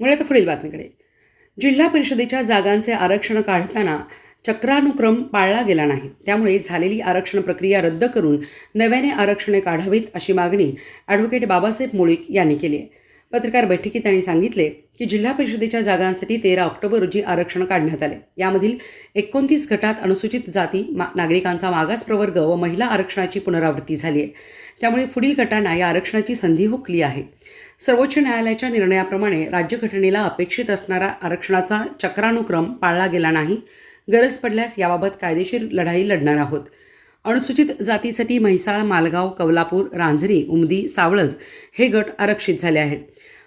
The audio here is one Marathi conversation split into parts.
म्हणजे आता पुढील बातमीकडे. जिल्हा परिषदेच्या जागांचे आरक्षण काढताना चक्रानुक्रम पाळला गेला नाही. त्यामुळे झालेली आरक्षण प्रक्रिया रद्द करून नव्याने आरक्षणे काढावीत अशी मागणी ॲडव्होकेट बाबासाहेब मुळीक यांनी केली आहे. पत्रकार बैठकीत त्यांनी सांगितले की जिल्हा परिषदेच्या जागांसाठी तेरा ऑक्टोबर रोजी आरक्षण काढण्यात आले. यामधील एकोणतीस गटात अनुसूचित जाती मा नागरिकांचा मागास प्रवर्ग व महिला आरक्षणाची पुनरावृत्ती झाली आहे. त्यामुळे पुढील गटांना या आरक्षणाची संधी हुकली आहे. सर्वोच्च न्यायालयाच्या निर्णयाप्रमाणे राज्यघटनेला अपेक्षित असणारा आरक्षणाचा चक्रानुक्रम पाळला गेला नाही. गरज पडल्यास याबाबत कायदेशीर लढाई लढणार आहोत. अनुसूचित जातीसाठी म्हैसाळ मालगाव कवलापूर रांजरी उमदी सावळज हे गट आरक्षित झाले आहेत.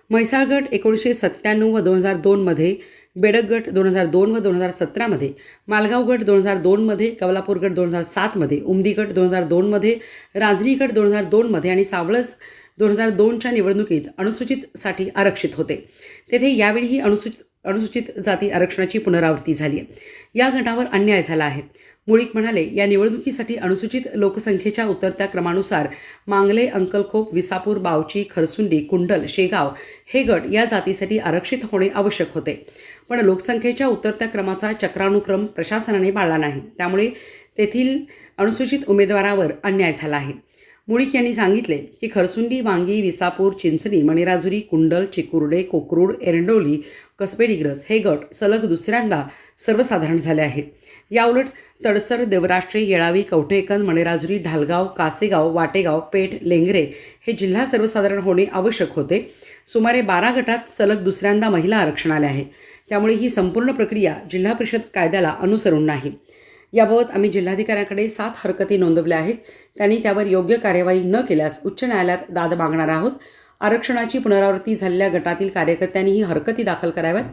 म्हैसाळ गट एकोणीसशे सत्त्याण्णव व दोन हजार दोनमध्ये बेडक गट दोन हजार दोन व दोन हजार सतरामध्ये मालगाव गट दोन हजार दोनमध्ये कवलापूर गट दोन हजार सातमध्ये उमदी गट दोन हजार दोनमध्ये रांजणी गट दोन हजार दोनमध्ये आणि सावळज दोन हजार दोनच्या निवडणुकीत अनुसूचितसाठी आरक्षित होते. तेथे यावेळीही अनुसूचित अनुसूचित जाती आरक्षणाची पुनरावृत्ती झाली आहे. या गटावर अन्याय झाला आहे. मुळीक म्हणाले या निवडणुकीसाठी अनुसूचित लोकसंख्येच्या उतरत्या क्रमानुसार मांगले अंकलखोप विसापूर बावची खरसुंडी कुंडल शेगाव हे गट या जातीसाठी आरक्षित होणे आवश्यक होते. पण लोकसंख्येच्या उतरत्या क्रमाचा चक्रानुक्रम प्रशासनाने पाळला नाही. त्यामुळे तेथील अनुसूचित उमेदवारावर अन्याय झाला आहे. मुळीक यांनी सांगितले की खरसुंडी वांगी विसापूर चिंचणी मणिराजुरी कुंडल चिकुर्डे कोकरूड एरंडोली कसबेडिग्रस हे गट सलग दुसऱ्यांदा सर्वसाधारण झाले आहेत. याउलट तडसर देवराष्ट्रे येळावी कवठेकन मणिराजुरी ढालगाव कासेगाव वाटेगाव पेठ लेंगरे हे जिल्हा सर्वसाधारण होणे आवश्यक होते. सुमारे बारा गटात सलग दुसऱ्यांदा महिला आरक्षण आले आहे. त्यामुळे ही संपूर्ण प्रक्रिया जिल्हा परिषद कायद्याला अनुसरून नाही. याबाबत आम्ही जिल्हाधिकाऱ्यांकडे सात हरकती नोंदवल्या आहेत. त्यांनी त्यावर योग्य कार्यवाही न केल्यास उच्च न्यायालयात दाद मागणार आहोत. आरक्षणाची पुनरावृत्ती झालेल्या गटातील कार्यकर्त्यांनी ही हरकती दाखल कराव्यात.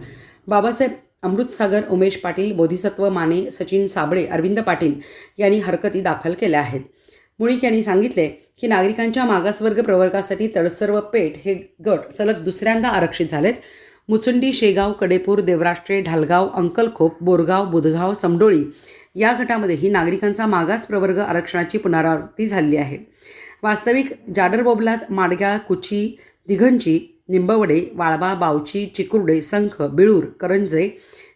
बाबासाहेब अमृतसागर उमेश पाटील बोधिसत्व माने सचिन साबळे अरविंद पाटील यांनी हरकती दाखल केल्या आहेत. मुळीक यांनी सांगितले की नागरिकांच्या मागासवर्ग प्रवर्गासाठी तळसर्व पेठ हे गट सलग दुसऱ्यांदा आरक्षित झालेत. मुचुंडी शेगाव कडेपूर देवराष्ट्रे ढालगाव अंकलखोप बोरगाव बुधगाव समडोळी या गटामध्येही नागरिकांचा मागास प्रवर्ग आरक्षणाची पुनरावृत्ती झाली आहे. वास्तविक जाडरबोबलात माडग्याळ कुची दिघंची निंबवडे वाळवा बावची चिकुर्डे संख बिळूर करंजे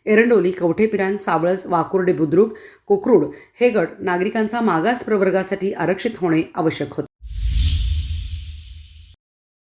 एरंडोली कवठेपिरान सावळज वाकुर्डे बुद्रुक कोकरूड हे गट नागरिकांचा मागास प्रवर्गासाठी आरक्षित होणे आवश्यक होते.